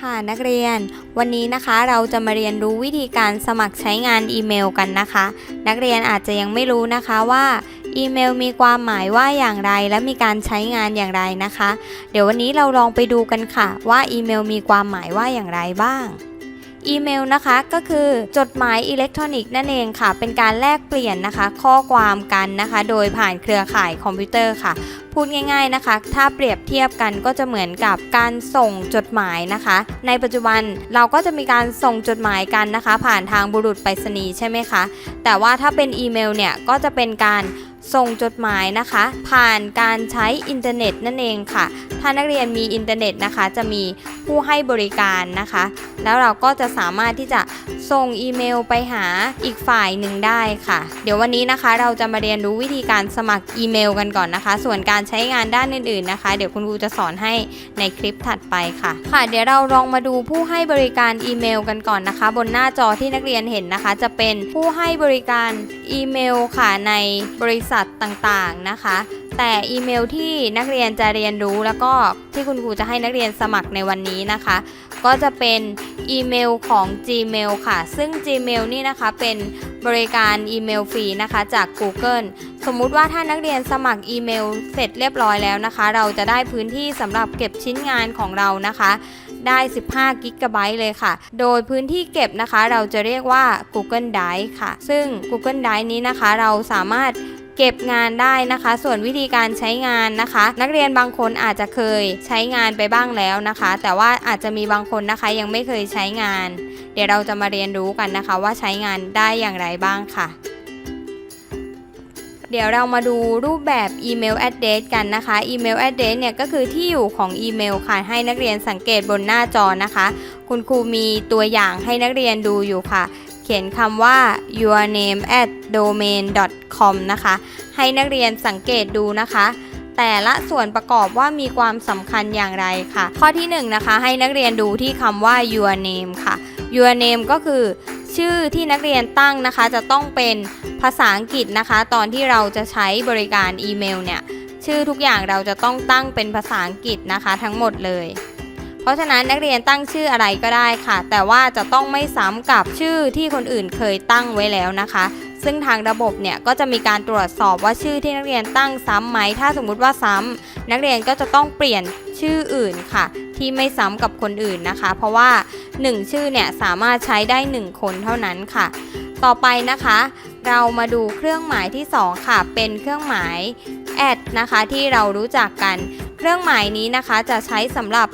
ค่ะนักเรียน วันนี้นะคะเราจะมาเรียนรู้วิธีการสมัครใช้งานอีเมลกันนะคะ นักเรียนอาจจะยังไม่รู้นะคะว่าอีเมลมีความหมายว่าอย่างไรและมีการใช้งานอย่างไรนะคะ เดี๋ยววันนี้เราลองไปดูกันค่ะ ว่าอีเมลมีความหมายว่าอย่างไรบ้าง อีเมลนะคะก็คือจดหมายอิเล็กทรอนิกส์นั่นเองค่ะ เป็นการแลกเปลี่ยนนะคะ ข้อความกันนะคะ โดยผ่านเครือข่ายคอมพิวเตอร์ค่ะ พูดง่าย ๆนะคะ ถ้าเปรียบเทียบกันก็จะเหมือนกับการส่งจดหมายนะคะ ในปัจจุบันเราก็จะมีการส่งจดหมายกันนะคะ ผ่านทางบุรุษไปรษณีย์ใช่ไหมคะแต่ว่าถ้าเป็นอีเมลเนี่ยก็จะเป็นการ ส่งจดหมายนะคะ ผ่านการใช้อินเทอร์เน็ตนั่นเองค่ะ ถ้านักเรียนมีอินเทอร์เน็ตนะคะ จะมีผู้ให้บริการนะคะ แล้วเราก็จะสามารถที่จะส่งอีเมลไปหาอีกฝ่ายหนึ่งได้ค่ะ เดี๋ยววันนี้นะคะ เราจะมาเรียนรู้วิธีการสมัครอีเมลกันก่อนนะคะ ส่วนการใช้งานด้านอื่นๆนะคะ เดี๋ยวคุณครูจะสอนให้ในคลิปถัดไปค่ะ ค่ะ เดี๋ยวเราลองมาดูผู้ให้บริการอีเมลกันก่อนนะคะ บนหน้าจอที่นักเรียนเห็นนะคะ จะเป็นผู้ให้บริการอีเมลค่ะในบริษัทต่างๆนะคะ แต่อีเมลที่นักเรียนจะเรียนรู้แล้วก็ที่คุณครูจะให้นักเรียนสมัครในวันนี้นะคะ ก็จะเป็นอีเมลของ Gmail ค่ะ ซึ่ง Gmail นี่นะคะเป็นบริการอีเมลฟรีนะคะจาก Google สมมุติว่าถ้านักเรียนสมัครอีเมลเสร็จเรียบร้อยแล้วนะคะ เราจะได้พื้นที่สำหรับเก็บชิ้นงานของเรานะคะ ได้ 15 กิกะไบต์เลยค่ะ โดยพื้นที่เก็บนะคะ เราจะเรียกว่า Google Drive ค่ะ ซึ่ง Google Drive นี้นะคะ เราสามารถ เก็บงานได้นะคะ ส่วนวิธีการใช้งานนะคะ นักเรียนบางคนอาจจะเคยใช้งานไปบ้างแล้วนะคะ แต่ว่าอาจจะมีบางคนนะคะยังไม่เคยใช้งาน เดี๋ยวเราจะมาเรียนรู้กันนะคะ ว่าใช้งานได้อย่างไรบ้างค่ะเดี๋ยวเรามาดูรูปแบบอีเมล address กันนะคะอีเมล address เนี่ยก็คือที่อยู่ของอีเมลค่ะให้นักเรียนสังเกตบนหน้าจอนะคะ คุณครูมีตัวอย่างให้นักเรียนดูอยู่ค่ะ เขียนคำว่า your name at domain com นะคะ ให้นักเรียนสังเกตดูนะคะ แต่ละส่วนประกอบว่ามีความสำคัญอย่างไรค่ะ ข้อที่1นงนะคะ ให้นักเรียนดูที่คำว่า your name ค่ะ your name ก็คือชื่อที่นักเรียนตั้งนะคะ จะต้องเป็นภาษาอังกฤษนะคะ ตอนที่เราจะใช้บริการอีเมลเนี่ย ชื่อทุกอย่างเราจะต้องตั้งเป็นภาษาอังกฤษนะคะ ทั้งหมดเลย เพราะฉะนั้นนักเรียนตั้งชื่ออะไรก็ได้ค่ะ แต่ว่าจะต้องไม่ซ้ำกับชื่อที่คนอื่นเคยตั้งไว้แล้วนะคะ ซึ่งทางระบบเนี่ยก็จะมีการตรวจสอบว่าชื่อที่นักเรียนตั้งซ้ำไหม ถ้าสมมุติว่าซ้ำนักเรียนก็จะต้องเปลี่ยนชื่ออื่นค่ะ ที่ไม่ซ้ำกับคนอื่นนะคะ เพราะว่า 1 ชื่อเนี่ยสามารถใช้ได้ 1 คนเท่านั้นค่ะ ต่อไปนะคะ เรามาดูเครื่องหมายที่ 2 ค่ะ เป็นเครื่องหมายแอดนะคะที่เรารู้จักกัน เครื่องหมายนี้นะคะจะใช้สำหรับ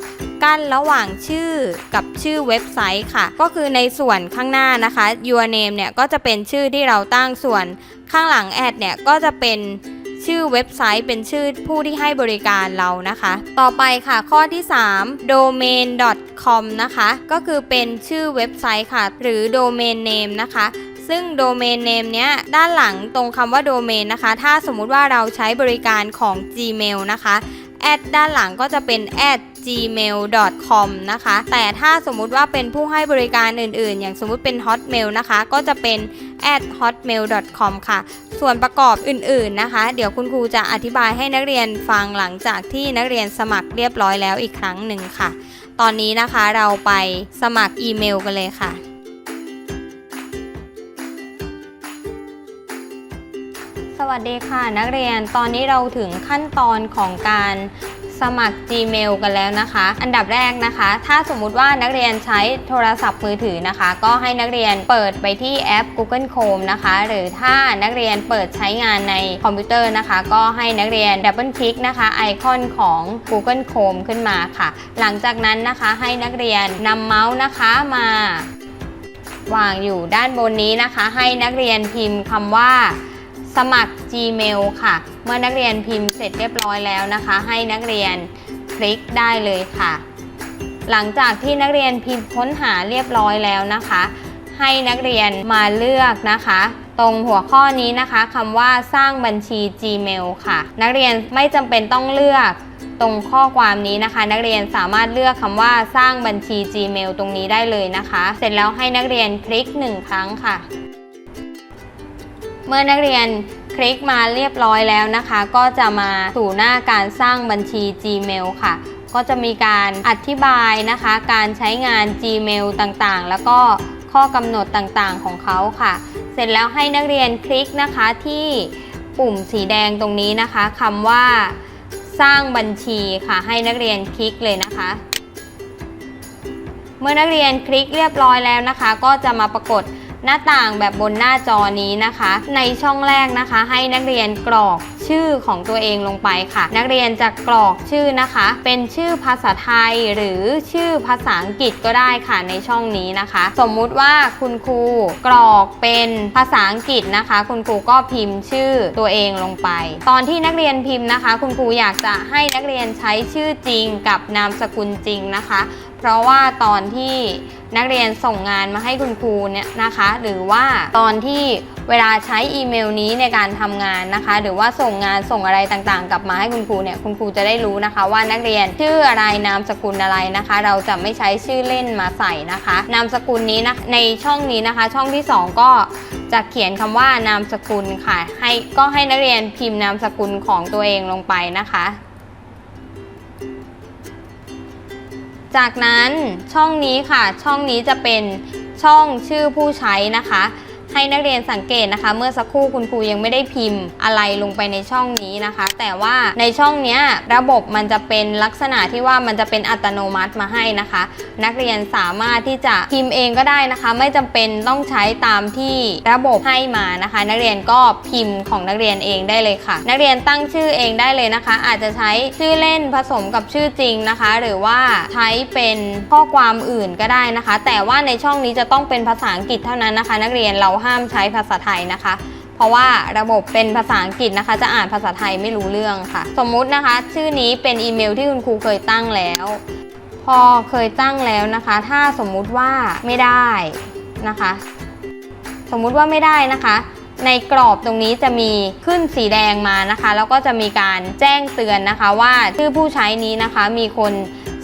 กั้นระหว่างชื่อกับชื่อเว็บไซต์ค่ะ ก็คือในส่วนข้างหน้านะคะ your name เนี่ยก็จะเป็นชื่อที่เราตั้งส่วนข้างหลังแอดเนี่ยก็จะเป็นชื่อเว็บไซต์เป็นชื่อผู้ที่ให้บริการเรานะคะ ต่อไปค่ะข้อที่ 3 domain com นะคะ ก็คือเป็นชื่อเว็บไซต์ค่ะ หรือ domain name นะคะ ซึ่ง domain name เนี้ยด้านหลังตรงคำว่า domain นะคะ ถ้าสมมุติว่าเราใช้บริการของ Gmail นะคะ แอดด้านหลังก็จะเป็น at gmail.com นะคะ แต่ถ้าสมมุติว่าเป็นผู้ให้บริการอื่น ๆ อย่างสมมุติเป็น hotmail นะคะ ก็จะเป็น at hotmail.com ค่ะ ส่วนประกอบอื่น ๆ นะคะ เดี๋ยวคุณครูจะอธิบายให้นักเรียนฟังหลังจากที่นักเรียนสมัครเรียบร้อยแล้วอีกครั้งหนึ่งค่ะ ตอนนี้นะคะเราไปสมัครอีเมลกันเลยค่ะ วัสดีค่ะนักเรียนตอนนี้เราถึงขั้นตอนของการสมัคร Gmail กันแล้วนะคะ อันดับแรกนะคะ ถ้าสมมุติว่านักเรียนใช้โทรศัพท์มือถือนะคะ ก็ให้นักเรียนเปิดไปที่แอป Google Chrome นะคะ หรือถ้านักเรียนเปิดใช้งานในคอมพิวเตอร์นะคะ ก็ให้นักเรียนดับเบิลคลิกนะคะไอคอนของ Google Chrome ขึ้นมาค่ะ หลังจากนั้นนะคะให้นักเรียนนำเมาส์นะคะมาวางอยู่ด้านบนนี้นะคะ ให้นักเรียนพิมพ์คำว่า สมัคร Gmail ค่ะ เมื่อนักเรียนพิมพ์เสร็จเรียบร้อยแล้วนะคะ ให้นักเรียนคลิกได้เลยค่ะ หลังจากที่นักเรียนพิมพ์ค้นหาเรียบร้อยแล้วนะคะ ให้นักเรียนมาเลือกนะคะ ตรงหัวข้อนี้นะคะคำว่าสร้างบัญชี Gmail ค่ะ นักเรียนไม่จำเป็นต้องเลือกตรงข้อความนี้นะคะ นักเรียนสามารถเลือกคำว่าสร้างบัญชี Gmail ตรงนี้ได้เลยนะคะ เสร็จแล้วให้นักเรียนคลิกหนึ่งครั้งค่ะ มื่อนักเรียนคลิกมาเรียบร้อยแล้วนะคะ ก็จะมาสู่หน้าการสร้างบัญชี Gmail ค่ะ ก็จะมีการอธิบายนะคะ การใช้งาน Gmail ต่างๆ แล้วก็ข้อกำหนดต่างๆของเขาค่ะ เสร็จแล้วให้นักเรียนคลิกนะคะที่ปุ่มสีแดงตรงนี้นะคะคำว่า สร้างบัญชีค่ะ ให้นักเรียนคลิกเลยนะคะ เมื่อนักเรียนคลิกเรียบร้อยแล้วนะคะ ก็จะมาปรากฏ หน้าต่างแบบบนหน้าจอนี้นะคะ ในช่องแรกนะคะ ให้นักเรียนกรอกชื่อของตัวเองลงไปค่ะ นักเรียนจะกรอกชื่อนะคะ เป็นชื่อภาษาไทยหรือชื่อภาษาอังกฤษก็ได้ค่ะในช่องนี้นะคะ สมมุติว่าคุณครูกรอกเป็นภาษาอังกฤษนะคะ คุณครูก็พิมพ์ชื่อตัวเองลงไป ตอนที่นักเรียนพิมพ์นะคะ คุณครูอยากจะให้นักเรียนใช้ชื่อจริงกับนามสกุลจริงนะคะ เพราะว่าตอนที่นักเรียนส่งงานมาให้คุณครูเนี่ยนะคะ หรือว่าตอนที่เวลาใช้อีเมลนี้ในการทำงานนะคะ หรือว่าส่งงานส่งอะไรต่างๆ กลับมาให้คุณครูเนี่ยคุณครูจะได้รู้นะคะว่านักเรียนชื่ออะไรนามสกุลอะไรนะคะ เราจะไม่ใช้ชื่อเล่นมาใส่นะคะ นามสกุลนี้นะในช่องนี้นะคะ ช่องที่ 2 ก็จะเขียนคำว่านามสกุลค่ะ ให้ก็ให้นักเรียนพิมพ์นามสกุลของตัวเองลงไปนะคะ จากนั้นช่องนี้ค่ะ ช่องนี้จะเป็นช่องชื่อผู้ใช้นะคะ ให้นักเรียนสังเกตนะคะ เมื่อสักครู่คุณครูยังไม่ได้พิมพ์อะไรลงไปในช่องนี้นะคะ แต่ว่าในช่องนี้ระบบมันจะเป็นลักษณะที่ว่ามันจะเป็นอัตโนมัติมาให้นะคะ นักเรียนสามารถที่จะพิมพ์เองก็ได้นะคะ ไม่จำเป็นต้องใช้ตามที่ระบบให้มานะคะ นักเรียนก็พิมพ์ของนักเรียนเองได้เลยค่ะ นักเรียนตั้งชื่อเองได้เลยนะคะ อาจจะใช้ชื่อเล่นผสมกับชื่อจริงนะคะ หรือว่าใช้เป็นข้อความอื่นก็ได้นะคะ แต่ว่าในช่องนี้จะต้องเป็นภาษาอังกฤษเท่านั้นนะคะ นักเรียนเราห้ามใช้ภาษาไทยนะคะ เพราะว่าระบบเป็นภาษาอังกฤษนะคะ จะอ่านภาษาไทยไม่รู้เรื่องค่ะ สมมุตินะคะ ชื่อนี้เป็นอีเมลที่คุณครูเคยตั้งแล้ว พอเคยตั้งแล้วนะคะ ถ้าสมมุติว่าไม่ได้นะคะ สมมุติว่าไม่ได้นะคะในกรอบตรงนี้จะมีขึ้นสีแดงมานะคะ แล้วก็จะมีการแจ้งเตือนนะคะ ว่าชื่อผู้ใช้นี้นะคะมีคน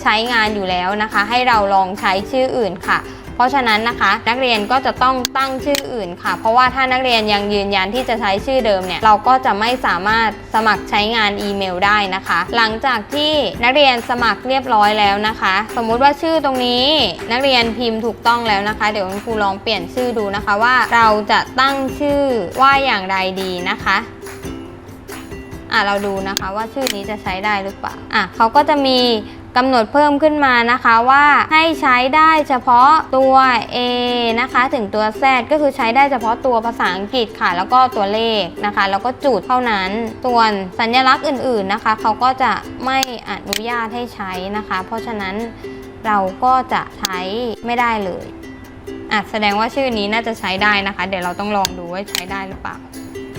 ใช้งานอยู่แล้วนะคะ ให้เราลองใช้ชื่ออื่นค่ะ เพราะฉะนั้นนะคะ นักเรียนก็จะต้องตั้งชื่ออื่นค่ะ เพราะว่าถ้านักเรียนยังยืนยันที่จะใช้ชื่อเดิมเนี่ยเราก็จะไม่สามารถสมัครใช้งานอีเมลได้นะคะ หลังจากที่นักเรียนสมัครเรียบร้อยแล้วนะคะ สมมุติว่าชื่อตรงนี้นักเรียนพิมพ์ถูกต้องแล้วนะคะ เดี๋ยวคุณครูลองเปลี่ยนชื่อดูนะคะว่าเราจะตั้งชื่อว่าอย่างไรดีนะคะอะเราดูนะคะว่าชื่อนี้จะใช้ได้หรือเปล่าอะเขาก็จะมี กำหนดเพิ่มขึ้นมานะคะว่าให้ใช้ได้เฉพาะตัว A นะคะถึงตัว Z ก็คือใช้ได้เฉพาะตัวภาษาอังกฤษค่ะ แล้วก็ตัวเลขนะคะ แล้วก็จุดเท่านั้นส่วนสัญลักษณ์อื่นๆนะคะเขาก็จะไม่อนุญาตให้ใช้นะคะ เพราะฉะนั้นเราก็จะใช้ไม่ได้เลยอะแสดงว่าชื่อนี้น่าจะใช้ได้นะคะ เดี๋ยวเราต้องลองดูว่าใช้ได้หรือเปล่า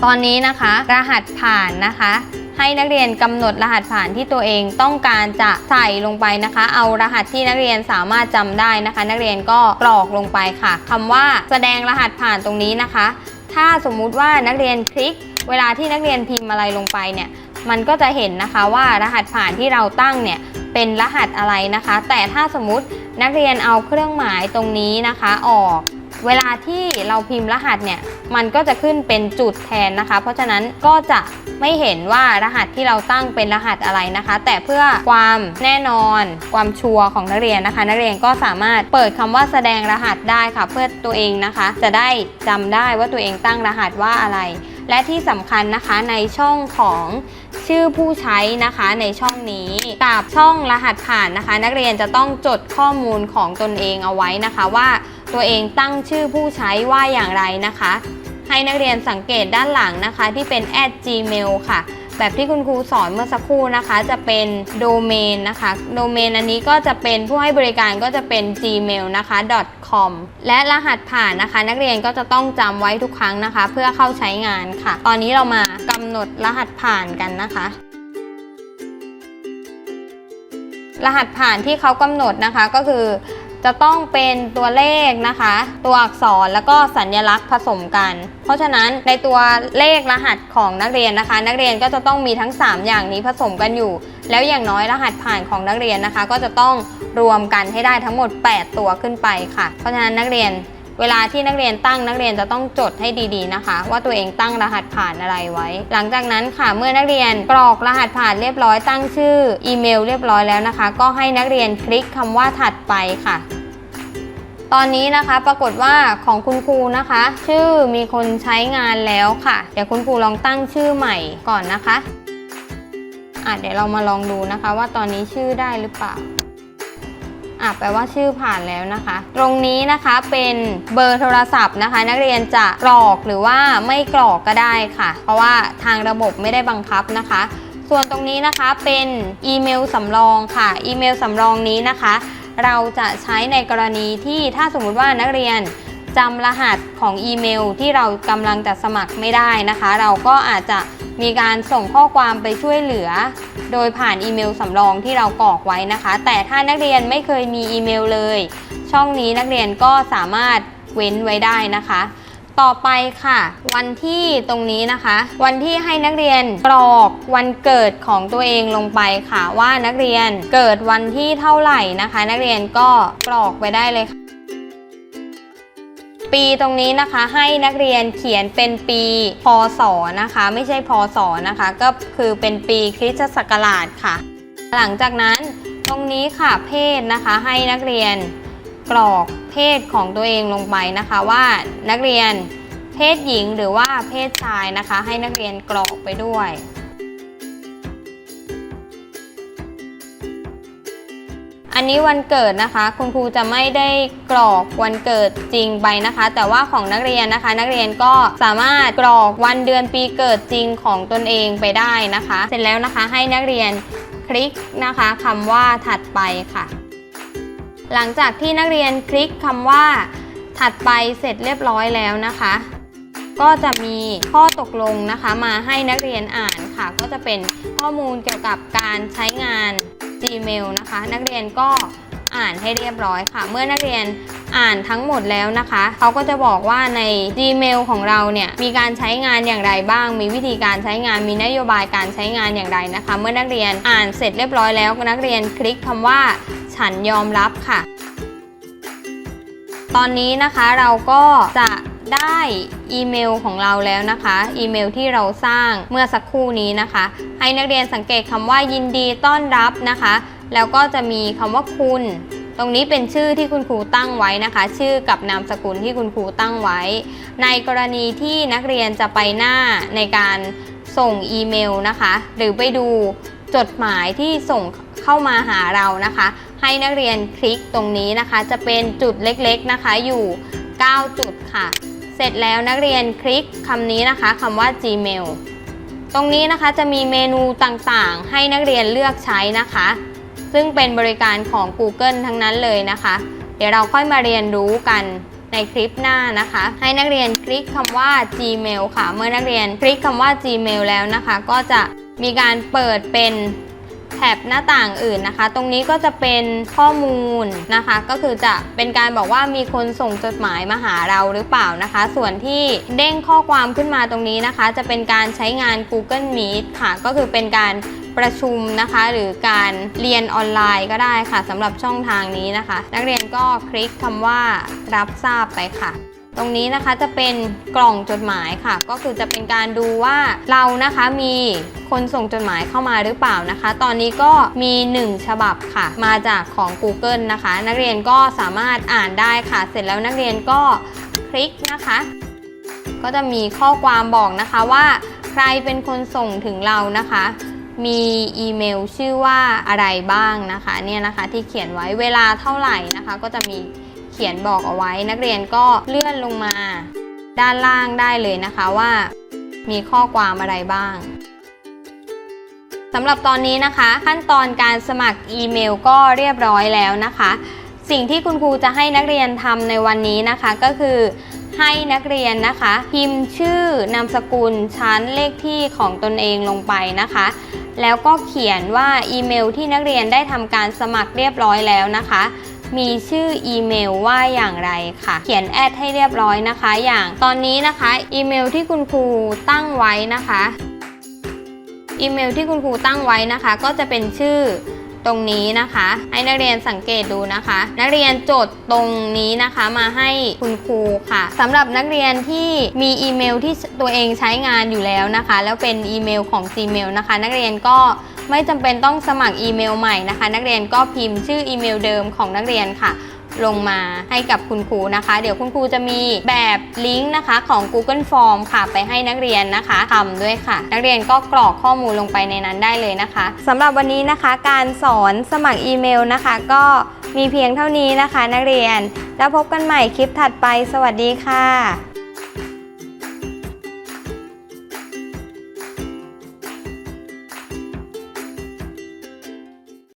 ตอนนี้นะคะ รหัสผ่านนะคะ ให้นักเรียนกำหนดรหัสผ่านที่ตัวเองต้องการจะใส่ลงไปนะคะ เอารหัสที่นักเรียนสามารถจำได้นะคะ นักเรียนก็กรอกลงไปค่ะคำว่าแสดงรหัสผ่านตรงนี้นะคะ ถ้าสมมุติว่านักเรียนคลิก เวลาที่นักเรียนพิมพ์อะไรลงไปเนี่ยมันก็จะเห็นนะคะว่ารหัสผ่านที่เราตั้งเนี่ยเป็นรหัสอะไรนะคะ แต่ถ้าสมมตินักเรียนเอาเครื่องหมายตรงนี้นะคะออก เวลาที่เราพิมพ์รหัสเนี่ยมันก็จะขึ้นเป็นจุดแทนนะคะ เพราะฉะนั้นก็จะไม่เห็นว่ารหัสที่เราตั้งเป็นรหัสอะไรนะคะ แต่เพื่อความแน่นอน ความชัวร์ของนักเรียนนะคะ นักเรียนก็สามารถเปิดคำว่าแสดงรหัสได้ค่ะ เพื่อตัวเองนะคะ จะได้จำได้ว่าตัวเองตั้งรหัสว่าอะไร และที่สำคัญนะคะในช่องของชื่อผู้ใช้นะคะในช่องนี้กับช่องรหัสผ่านนะคะ นักเรียนจะต้องจดข้อมูลของตนเองเอาไว้นะคะว่า ตัวเองตั้งชื่อผู้ใช้ว่าอย่างไรนะคะ ให้นักเรียนสังเกตด้านหลังนะคะ ที่เป็น @gmail ค่ะ แบบที่คุณครูสอนเมื่อสักครู่นะคะ จะเป็นโดเมนนะคะโดเมนอันนี้ก็จะเป็นผู้ให้บริการก็จะเป็น gmail นะคะ .com และรหัสผ่านนะคะ นักเรียนก็จะต้องจำไว้ทุกครั้งนะคะ เพื่อเข้าใช้งานค่ะ ตอนนี้เรามากำหนดรหัสผ่านกันนะคะรหัสผ่านที่เขากำหนดนะคะก็คือ จะต้องเป็นตัวเลขนะคะ ตัวอักษรแล้วก็สัญลักษณ์ผสมกัน เพราะฉะนั้นในตัวเลขรหัสของนักเรียนนะคะ นักเรียนก็จะต้องมีทั้ง 3 อย่างนี้ผสมกันอยู่ แล้วอย่างน้อยรหัสผ่านของนักเรียนนะคะ ก็จะต้องรวมกันให้ได้ทั้งหมด 8 ตัวขึ้นไปค่ะ เพราะฉะนั้นนักเรียน เวลาที่นักเรียนตั้งนักเรียนจะต้องจดให้ดีๆนะคะ ว่าตัวเองตั้งรหัสผ่านอะไรไว้ หลังจากนั้นค่ะเมื่อนักเรียนกรอกรหัสผ่านเรียบร้อยตั้งชื่ออีเมลเรียบร้อยแล้วนะคะ ก็ให้นักเรียนคลิกคำว่าถัดไปค่ะตอนนี้นะคะปรากฏว่าของคุณครูนะคะ ชื่อมีคนใช้งานแล้วค่ะ เดี๋ยวคุณครูลองตั้งชื่อใหม่ก่อนนะคะอะเดี๋ยวเรามาลองดูนะคะว่าตอนนี้ชื่อได้หรือเปล่า อะแปลว่าชื่อผ่านแล้วนะคะ ตรงนี้นะคะเป็นเบอร์โทรศัพท์นะคะ นักเรียนจะกรอกหรือว่าไม่กรอกก็ได้ค่ะ เพราะว่าทางระบบไม่ได้บังคับนะคะ ส่วนตรงนี้นะคะเป็นอีเมลสำรองค่ะ อีเมลสำรองนี้นะคะ เราจะใช้ในกรณีที่ถ้าสมมติว่านักเรียนจำรหัสของอีเมลที่เรากำลังจะสมัครไม่ได้นะคะ เราก็อาจจะ มีการส่งข้อความไปช่วยเหลือ โดยผ่านอีเมลสำรองที่เรากรอกไว้นะคะ แต่ถ้านักเรียนไม่เคยมีอีเมลเลย ช่องนี้นักเรียนก็สามารถเว้นไว้ได้นะคะ ต่อไปค่ะ วันที่ตรงนี้นะคะ วันที่ให้นักเรียนกรอกวันเกิดของตัวเองลงไปค่ะว่านักเรียนเกิดวันที่เท่าไหร่นะคะ นักเรียนก็กรอกไปได้เลยค่ะ ปีตรงนี้นะคะให้นักเรียนเขียนเป็นปีพศนะคะ ไม่ใช่พศนะคะ ก็คือเป็นปีคริสตศักราชค่ะ หลังจากนั้นตรงนี้ค่ะเพศนะคะให้นักเรียนกรอกเพศของตัวเองลงไปนะคะ ว่านักเรียนเพศหญิงหรือว่าเพศชายนะคะ ให้นักเรียนกรอกไปด้วย อันนี้วันเกิดนะคะ คุณครูจะไม่ได้กรอกวันเกิดจริงไปนะคะ แต่ว่าของนักเรียนนะคะ นักเรียนก็สามารถกรอกวันเดือนปีเกิดจริงของตนเองไปได้นะคะ เสร็จแล้วนะคะให้นักเรียนคลิกนะคะคำว่าถัดไปค่ะ หลังจากที่นักเรียนคลิกคำว่าถัดไปเสร็จเรียบร้อยแล้วนะคะ ก็จะมีข้อตกลงนะคะมาให้นักเรียนอ่านค่ะ ก็จะเป็นข้อมูลเกี่ยวกับการใช้งาน Gmail นะคะ นักเรียนก็อ่านให้เรียบร้อยค่ะ เมื่อนักเรียนอ่านทั้งหมดแล้วนะคะเขาก็จะบอกว่าใน Gmail ของเราเนี่ยมีการใช้งานอย่างไรบ้าง มีวิธีการใช้งานมีนโยบายการใช้งานอย่างไรนะคะ เมื่อนักเรียนอ่านเสร็จเรียบร้อยแล้วนักเรียนคลิกคำว่า ฉันยอมรับค่ะ ตอนนี้นะคะเราก็จะ ได้อีเมลของเราแล้วนะคะ อีเมลที่เราสร้างเมื่อสักครู่นี้นะคะ ให้นักเรียนสังเกตคำว่ายินดีต้อนรับนะคะ แล้วก็จะมีคำว่าคุณ ตรงนี้เป็นชื่อที่คุณครูตั้งไว้นะคะ ชื่อกับนามสกุลที่คุณครูตั้งไว้ ในกรณีที่นักเรียนจะไปหน้าในการส่งอีเมลนะคะ หรือไปดูจดหมายที่ส่งเข้ามาหาเรานะคะ ให้นักเรียนคลิกตรงนี้นะคะ จะเป็นจุดเล็กๆนะคะอยู่ 9 จุดค่ะ เสร็จแล้วนักเรียนคลิกคำนี้นะคะคำว่า Gmail ตรงนี้นะคะจะมีเมนูต่างๆ ให้นักเรียนเลือกใช้นะคะ ซึ่งเป็นบริการของ Google ทั้งนั้นเลยนะคะ เดี๋ยวเราค่อยมาเรียนรู้กันในคลิปหน้านะคะ ให้นักเรียนคลิกคำว่า Gmail ค่ะ เมื่อนักเรียนคลิกคำว่า Gmail แล้วนะคะ ก็จะมีการเปิดเป็น แถบหน้าต่างอื่นนะคะ ตรงนี้ก็จะเป็นข้อมูลนะคะ ก็คือจะเป็นการบอกว่ามีคนส่งจดหมายมาหาเราหรือเปล่านะคะ ส่วนที่เด้งข้อความขึ้นมาตรงนี้นะคะ จะเป็นการใช้งาน Google Meet ค่ะ ก็คือเป็นการประชุมนะคะ หรือการเรียนออนไลน์ก็ได้ค่ะสำหรับช่องทางนี้นะคะ นักเรียนก็คลิกคำว่ารับทราบไปค่ะ ตรงนี้นะคะจะเป็นกล่องจดหมายค่ะ ก็คือจะเป็นการดูว่าเรานะคะมีคนส่งจดหมายเข้ามาหรือเปล่านะคะ ตอนนี้ก็มี 1 ฉบับค่ะ มาจากของ Google นะคะ นักเรียนก็สามารถอ่านได้ค่ะ เสร็จแล้วนักเรียนก็คลิกนะคะ ก็จะมีข้อความบอกนะคะว่า ใครเป็นคนส่งถึงเรานะคะ มีอีเมลชื่อว่าอะไรบ้างนะคะเนี่ยนะคะที่เขียนไว้เวลาเท่าไหร่นะคะ ก็จะมี เขียนบอกเอาไว้ นักเรียนก็เลื่อนลงมา ด้านล่างได้เลยนะคะว่า มีข้อความอะไรบ้างสำหรับตอนนี้นะคะ ขั้นตอนการสมัครอีเมลก็เรียบร้อยแล้วนะคะ สิ่งที่คุณครูจะให้นักเรียนทำในวันนี้นะคะก็คือให้นักเรียนนะคะ พิมพ์ชื่อนามสกุลชั้นเลขที่ของตนเองลงไปนะคะ แล้วก็เขียนว่าอีเมลที่นักเรียนได้ทำการสมัครเรียบร้อยแล้วนะคะ มีชื่ออีเมลว่าอย่างไรค่ะ เขียนแอดให้เรียบร้อยนะคะ อย่างตอนนี้นะคะอีเมลที่คุณครูตั้งไว้นะคะอีเมลที่คุณครูตั้งไว้นะคะ ก็จะเป็นชื่อตรงนี้นะคะ ให้นักเรียนสังเกตดูนะคะ นักเรียนจดตรงนี้นะคะมาให้คุณครูค่ะสำหรับนักเรียนที่มีอีเมลที่ตัวเองใช้งานอยู่แล้วนะคะ แล้วเป็นอีเมลของ Gmail นะคะ นักเรียนก็ ไม่จำเป็นต้องสมัครอีเมลใหม่นะคะ นักเรียนก็พิมพ์ชื่ออีเมลเดิมของนักเรียนค่ะ ลงมาให้กับคุณครูนะคะ เดี๋ยวคุณครูจะมีแบบลิงก์นะคะของ Google Form ค่ะ ไปให้นักเรียนนะคะทำด้วยค่ะ นักเรียนก็กรอกข้อมูลลงไปในนั้นได้เลยนะคะสำหรับวันนี้นะคะ การสอนสมัครอีเมลนะคะ ก็มีเพียงเท่านี้นะคะ นักเรียนแล้วพบกันใหม่คลิปถัดไป สวัสดีค่ะ